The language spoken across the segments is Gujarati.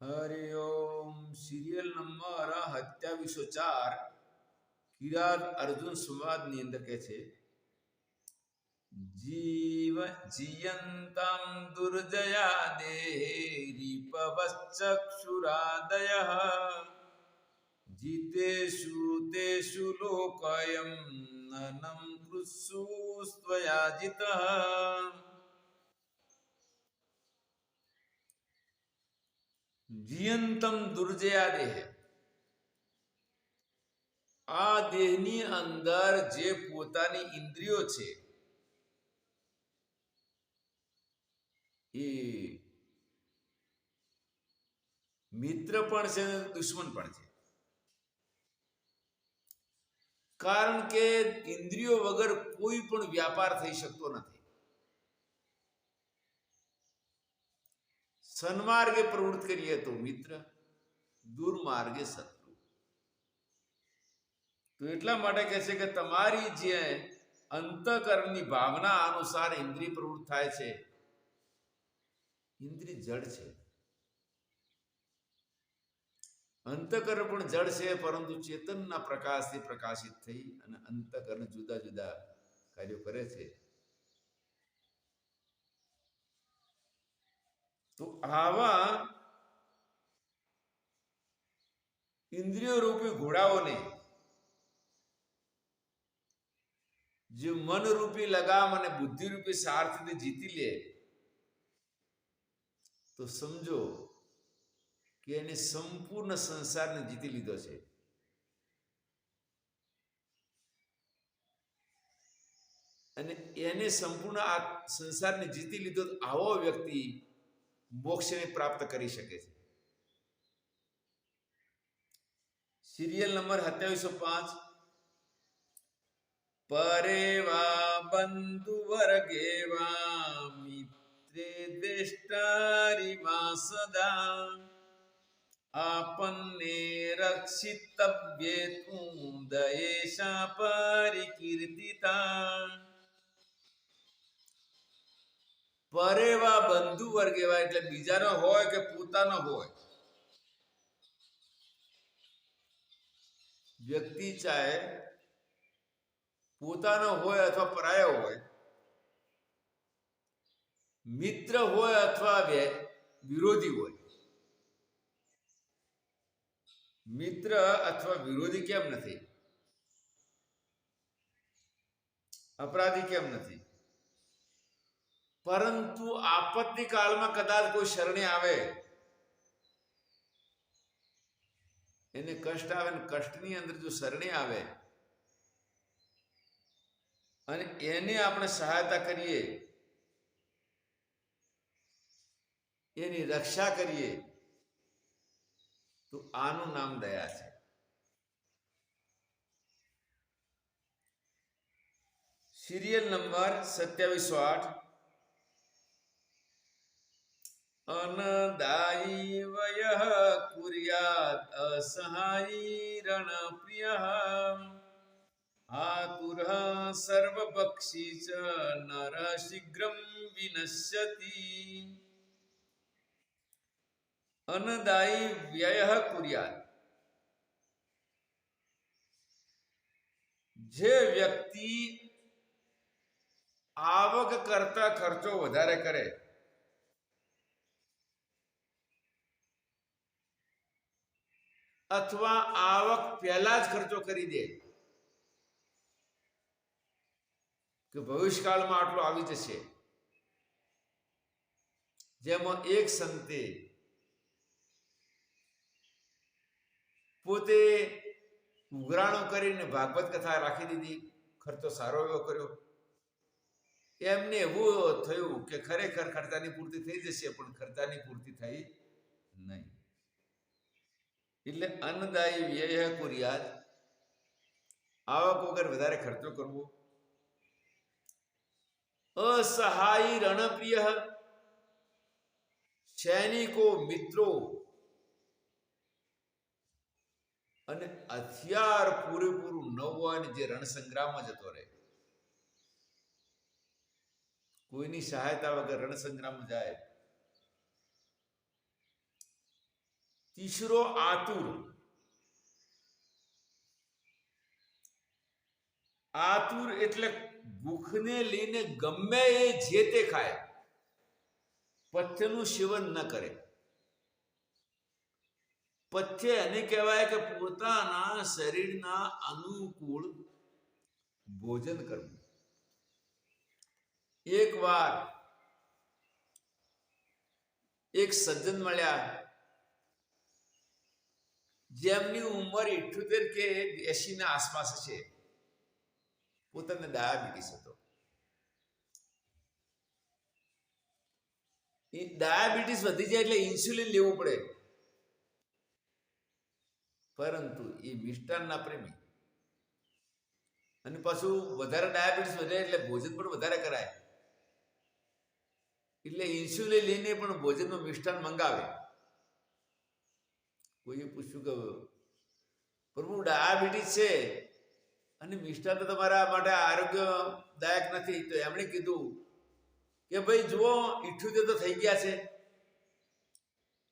હરિ ઓમ સિરિયલ નંબર સત્યાવીસો ચાર કિરાત અર્જુન સંવાદની અંદર કહે છે જીવ જીયંતમ દુર્જયા દેરીપવશ્ચક્ષુરાદય જીતેષુ તેષુ લોકયમ નનમ કૃત્સુ સ્વયાજિતઃ જીયંતમ દુર્જયા દેહ. આ દેહની અંદર જે પોતાની ઇન્દ્રિયો છે, એ મિત્ર પણ છે અને દુશ્મન પણ છે. કારણ કે ઇન્દ્રિયો વગર કોઈ પણ વ્યાપાર થઈ શકતો નથી. સન્માર્ગે પ્રવૃત્ત કરીએ તો મિત્ર, દુર્માર્ગે શત્રુ. તો એટલા માટે કહે છે કે તમારી જે અંતકરણની ભાવના અનુસાર ઇન્દ્રિય પ્રવૃત્ત થાય છે, ઇન્દ્રિય જડ છે. અંતકરણ પણ જડ છે, પરંતુ ચેતનના પ્રકાશથી પ્રકાશિત થઈ અને અંતકરણ જુદા જુદા કાર્યો કરે છે. તો આવા ઇન્દ્રિયો રૂપી ઘોડાઓને જે મન રૂપી લગામ અને બુદ્ધિ રૂપી સાર્થને જીતી લે તો સમજો કે એને સંપૂર્ણ સંસારને જીતી લીધો છે અને એને સંપૂર્ણ આ સંસારને જીતી લીધો આવો વ્યક્તિ મોક્ષને પ્રાપ્ત કરી શકે છે. સિરિયલ નંબર સત્યાવીસો પાંચ. પરે વા બંધુ વર્ગે વા મિત્રે દ્વેષ્ટારી વા સદા. આપણને રક્ષિતવ્યે તું દયેશા પરિકીર્તિતા. પરેવા બંધુ વર્ગ એવા એટલે બીજાનો હોય કે પોતાનો હોય. વ્યક્તિ ચાહે પોતાનો હોય અથવા પરાયો હોય, મિત્ર હોય અથવા વે વિરોધી હોય. મિત્ર અથવા વિરોધી કેમ નથી? અપરાધી કેમ નથી? પરંતુ આપત્તિ કાળમાં કદાચ કોઈ શરણે આવે, એને કષ્ટ આવે ને કષ્ટની અંદર જો શરણે આવે, અને એને આપણે સહાયતા કરીએ, એની રક્ષા કરીએ, તો આનું નામ દયા છે. સિરિયલ નંબર સત્યાવીસો આઠ. અનદાયી વય કુર્યાત અસહાયી રણપ્રિય. આતુર સર્વપક્ષી ચ નર શીઘ્રમ વિનશ્યતિ. અનદાયી વ્યય કુર્યાત જે વ્યક્તિ આવક કરતા ખર્ચો વધારે કરે અથવા આવક પહેલા જ ખર્ચો કરી દે. કે ભવિષ્યકાળમાં આટલો આવી જશે. જેમાં એક સંતે પોતે ઉઘરાણો કરીને ભાગવત કથા રાખી દીધી, ખર્ચો સારો એવો કર્યો. એમને એવું થયું કે ખરેખર ખર્ચાની પૂર્તિ થઈ જશે, પણ ખર્ચાની પૂર્તિ થઈ નહીં. એટલે અન્નદાયી વ્યય કુરિયાદ આવક વગર વધારે ખર્ચો કરવો. અસહાયી રણપ્રિય સૈનિકો, મિત્રો. અને હથિયાર પૂરેપૂરું ન હોય જે જે રણસંગ્રામમાં જતો રહે. કોઈની સહાયતા વગર રણસંગ્રામ જાય. તીસરો આતુર આતુર એટલે ભૂખને લઈને ગમે એ જે તે ખાય પથ્યનું સેવન ન કરે પથ્ય એને કહેવાય કે પોતાના શરીરના અનુકૂળ ભોજન કરવું એક વાર એક સજ્જન મળ્યા જેમની ઉંમર ઇઠ્યોતેર કે એસી ના આસપાસ છે, પોતાને ડાયાબિટીસ હતો. એ ડાયાબિટીસ વધી જાય એટલે ઇન્સ્યુલિન લેવું પડે. પરંતુ એ મિષ્ટાનના પ્રેમી. અને પાછું વધારે ડાયાબિટીસ વધે એટલે ભોજન પણ વધારે કરાય. એટલે ઇન્સ્યુલિન લઈને પણ ભોજનમાં મિષ્ટાન મંગાવે. કોઈએ પૂછ્યું કે, પ્રભુ ડાયાબિટીસ છે અને મિષ્ટાન તમારા માટે આરોગ્યદાયક નથી. તો એમણે કીધું કે, ભાઈ, જુઓ, ઇઠ્યોતેર તો થઈ ગયા છે.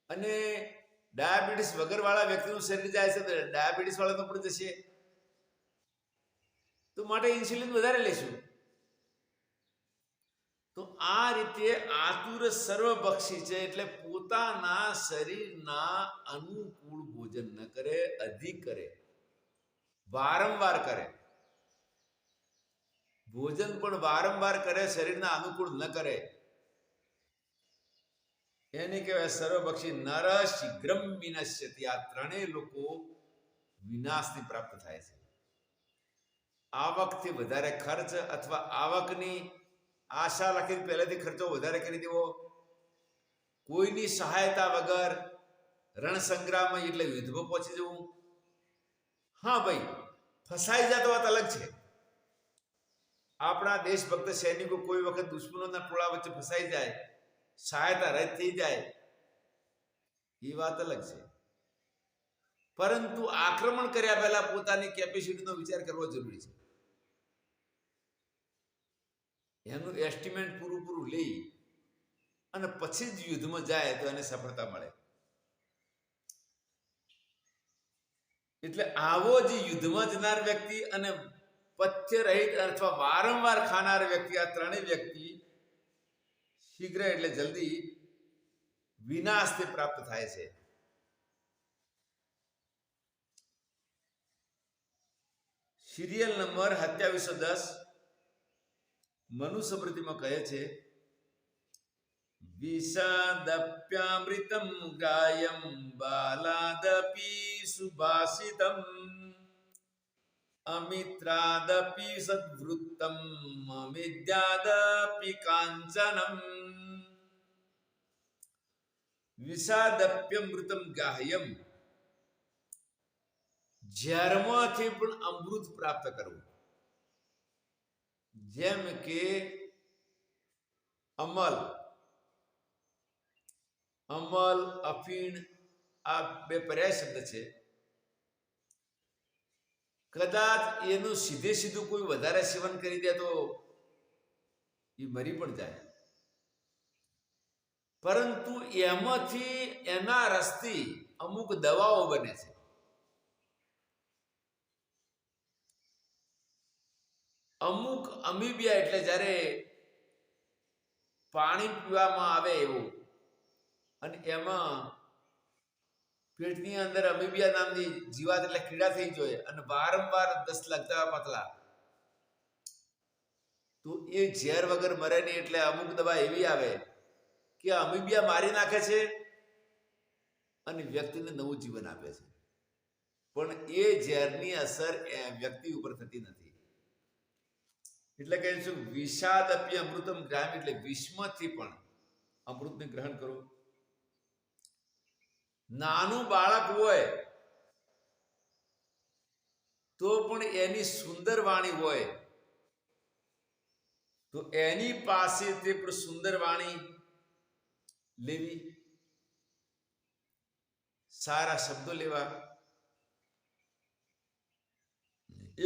અને ડાયાબિટીસ વગરવાળા વ્યક્તિનું શરીર જાય છે, તો ડાયાબિટીસ વાળા તો પણ જશે. તો માટે ઇન્સ્યુલિન વધારે લેશું તો આ રીતે આતુર સર્વભક્ષી છે એટલે પોતાના શરીરના અનુકૂળ ભોજન ન કરે, અધિક કરે, વારંવાર કરે. ભોજન પણ વારંવાર કરે, શરીરના અનુકૂળ ન કરે. એને કહેવાય સર્વભક્ષી નર શીઘ્રમ વિનશ્યતિ. આ ત્રણેય લોકો વિનાશની પ્રાપ્ત થાય છે. આવકથી વધારે ખર્ચ અથવા આવકની આશા રાખીને પહેલેથી ખર્ચો વધારે કરી દેવો. કોઈની સહાયતા વગર રણસંગ્રામ એટલે યુદ્ધમાં પહોંચી જવું. હા ભાઈ, ફસાઈ જતો વાત અલગ છે. આપણા દેશભક્ત સૈનિકો કોઈ વખત દુશ્મનોના ટોળા વચ્ચે ફસાઈ જાય, સહાયતા રદ થઈ જાય, એ વાત અલગ છે. પરંતુ આક્રમણ કર્યા પહેલા પોતાની કેપેસિટીનો વિચાર કરવો જરૂરી છે. એનું એસ્ટિમેટ પૂરું પૂરું લઈ અને પછી જ યુદ્ધમાં જાય તો એને સફળતા મળે. એટલે આવો જે યુદ્ધમાં જનાર વ્યક્તિ અને પથ્ય રહિત અથવા વારંવાર ખાનાર વ્યક્તિ, આ ત્રણેય વ્યક્તિ શીઘ્ર એટલે જલ્દી વિનાશથી પ્રાપ્ત થાય છે. સિરિયલ નંબર સત્યાવીસો દસ મનુ સમૃદ્ધિમાં કહે છે, વિષાદપ્યામૃતમ ગાયમ બાલાદપી સુભાષિતમ, અમિત્રાદપી સદવૃત્તમ અમિદ્યાદપી કાંચનમ. વિષાદપ્યમૃતમ ગાહ્યમ ઝેરમાંથી પણ અમૃત પ્રાપ્ત કરવું. જેમ કે અમલ. અમલ, અફીણ, આ બે પર્યાય શબ્દ છે. કદાચ એનું સીધે સીધું કોઈ વધારે સેવન કરી દે તો એ મરી પણ જાય. પરંતુ એમાંથી એના રસથી અમુક દવાઓ બને છે. અમુક અમીબિયા એટલે જ્યારે પાણી પીવામાં આવે એવું. અને એમાં પેટની અંદર અમીબિયા નામની જીવાત એટલે કીડા થઈ જોઈએ અને વારંવાર દસ લગતા પતલા. તો એ ઝેર વગર મરે નહીં એટલે અમુક દવા એવી આવે કે અમીબિયા મારી નાખે છે અને વ્યક્તિને નવું જીવન આપે છે. પણ એ ઝેરની અસર વ્યક્તિ ઉપર થતી નથી. એટલે કહે છે વિષાદ અપી અમૃતમ ગ્રામ એટલે વિષમાંથી પણ અમૃતને ગ્રહણ કરો. નાનું બાળક હોય તો પણ એની સુંદર વાણી હોય. તો એની પાસેથી પણ સુંદર વાણી લેવી. સારા શબ્દો લેવા.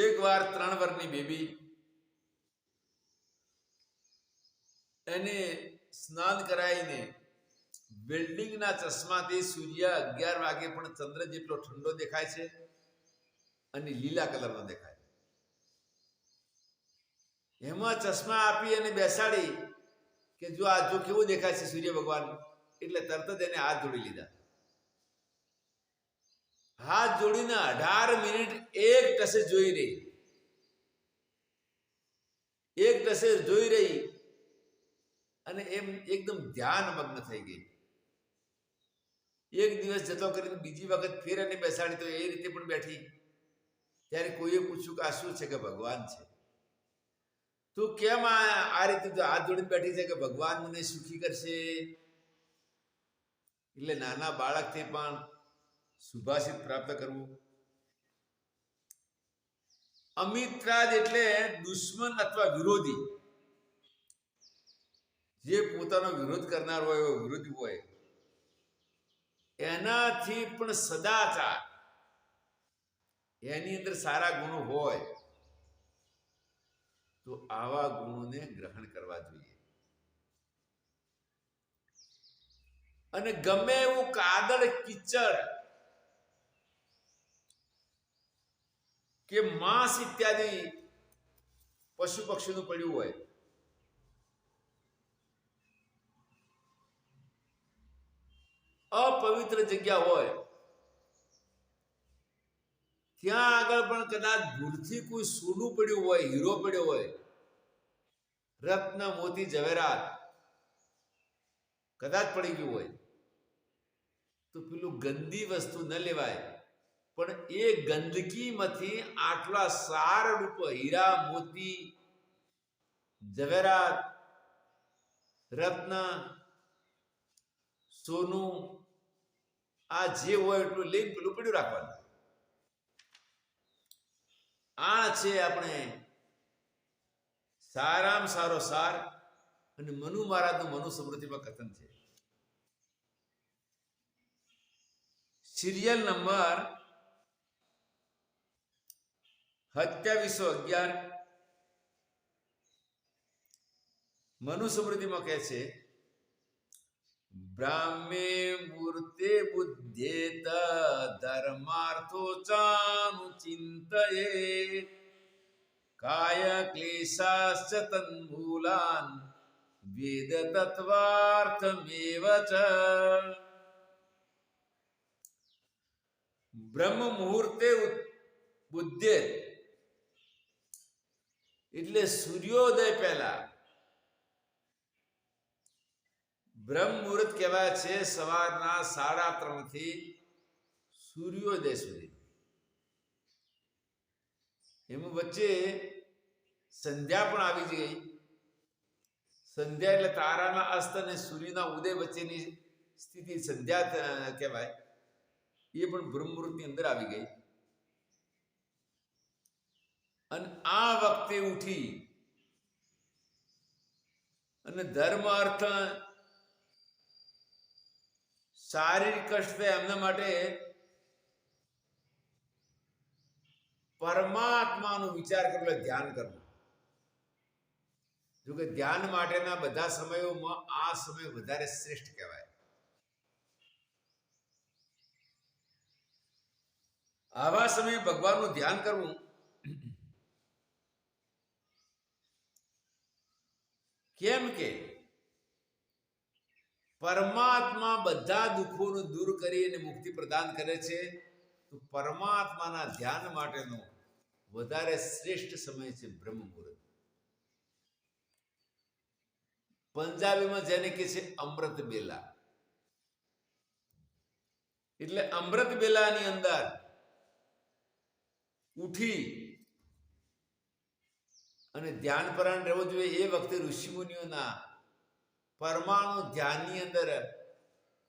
એક વાર ત્રણ વર્ષની બેબી એને સ્નાન કરાવીને બિલ્ડિંગના ચશ્માથી સૂર્ય અગિયાર વાગે પણ ચંદ્ર જેટલો ઠંડો દેખાય છે અને લીલા કલરનો દેખાય એમાં ચશ્મા આપી અને બેસાડી કે જો આ જો કેવું દેખાય છે સૂર્ય ભગવાન? એટલે તરત જ એને હાથ જોડી લીધા. હાથ જોડીને અઢાર મિનિટ એક ટસે જોઈ રહી. એક ટસે જોઈ રહી અને એમ એકદમ ધ્યાન મગ્ન થઈ ગઈ. એક દિવસ જતો કરીને બીજી વખત ફેર અને બેસાડી તો એ રીતે પણ બેઠી. ત્યારે કોઈએ પૂછ્યું કે આ શું છે કે ભગવાન છે? તું કેમ આ રીતે હાથ જોડીને બેઠી છે કે ભગવાન મને સુખી કરશે? એટલે નાના બાળકથી પણ સુભાષિત પ્રાપ્ત કરવું. અમિત્રાજ એટલે દુશ્મન અથવા વિરોધી. જે પોતાનો વિરોધ કરનાર હોય, એવો વિરોધી હોય, એનાથી પણ સદાચાર. એની અંદર સારા ગુણો હોય, તો આવા ગુણોને ગ્રહણ કરવા જોઈએ. અને ગમે એવું કાદળ કિચડ કે માંસ ઇત્યાદિ પશુ પક્ષીનું પડ્યું હોય અપવિત્ર જગ્યા હોય. ત્યાં આગળ પણ કદાચ ભૂલથી કોઈ સોનું પડ્યું હોય, હીરો પડ્યો હોય. રત્ન, મોતી જવેરાત કદાચ પડી ગયું હોય. તો પેલું ગંદી વસ્તુ ન લેવાય. પણ એ ગંદકીમાંથી આટલા સાર રૂપ હીરા, મોતી જવેરાત રત્ન, સોનું આ જે હોય એટલું લઈને પેલું પડ્યું રાખવાનું. આ છે આપણે સારામાં સારો સાર અને મનુ મહારાજનું મનુ સમૃદ્ધિમાં કથન છે. સિરિયલ નંબર સત્યાવીસો અગિયાર. મનુ સમૃદ્ધિમાં કહે છે બ્રાહ્મે મૂર્તે બુદ્ધેત ધર્માર્થો ચાનુ ચિંતયે કાય ક્લેશાશ્ચ તન્મૂલાન વેદ તત્વાર્થમેવ ચ બ્રહ્મ મુહૂર્તે બુદ્ધે એટલે સૂર્યોદય પહેલા બ્રહ્મ મુહૂર્ત કહેવાય છે, સવારના સાડા ત્રણથી સૂર્યોદય સુધી. એમાં વચ્ચે સંધ્યા પણ આવી ગઈ. સંધ્યા એટલે તારાના અસ્ત અને સૂર્યના ઉદય વચ્ચેની સ્થિતિ સંધ્યા કહેવાય. એ પણ બ્રહ્મ અંદર આવી ગઈ. અને આ વખતે ઉઠી અને ધર્મ અર્થ શારીરિક કષ્ટ એમના માટે પરમાત્માનો વિચાર કરવો ધ્યાન કરવું. જોકે ધ્યાન માટેના બધા સમયોમાં આ સમય વધારે શ્રેષ્ઠ કહેવાય. આવા સમયે ભગવાનનું ધ્યાન કરવું કેમ કે પરમાત્મા બધા દુઃખોનું દૂર કરી અને મુક્તિ પ્રદાન કરે છે, તો પરમાત્માના ધ્યાન માટેનો વધારે શ્રેષ્ઠ સમય છે બ્રહ્મ મુહૂર્ત. પંજાબીમાં જેને કે છે અમૃત બેલા. એટલે અમૃત બેલાની અંદર ઉઠી અને ધ્યાન પરાયણ રહેવું જોઈએ એ વખતે ઋષિમુનિઓના પરમાણુ ધ્યાનની અંદર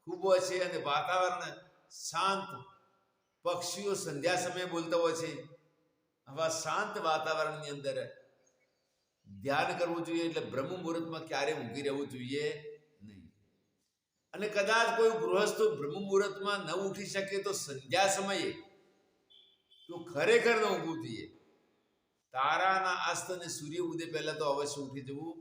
ખૂબ હોય છે અને વાતાવરણ શાંત, પક્ષીઓ સંધ્યા સમયે બોલતા હોય છે. આવા શાંત વાતાવરણની અંદર ધ્યાન કરવું જોઈએ એટલે બ્રહ્મ મુહૂર્તમાં ક્યારે ઊંઘી રહેવું જોઈએ નહીં. અને કદાચ કોઈ ગૃહસ્થ બ્રહ્મ મુહૂર્તમાં ન ઉઠી શકે તો સંધ્યા સમયે તો ખરેખર ન ઊંઘવું જોઈએ. તારાના અસ્ત અને સૂર્ય ઉદય પહેલા તો અવશ્ય ઉઠી જવું.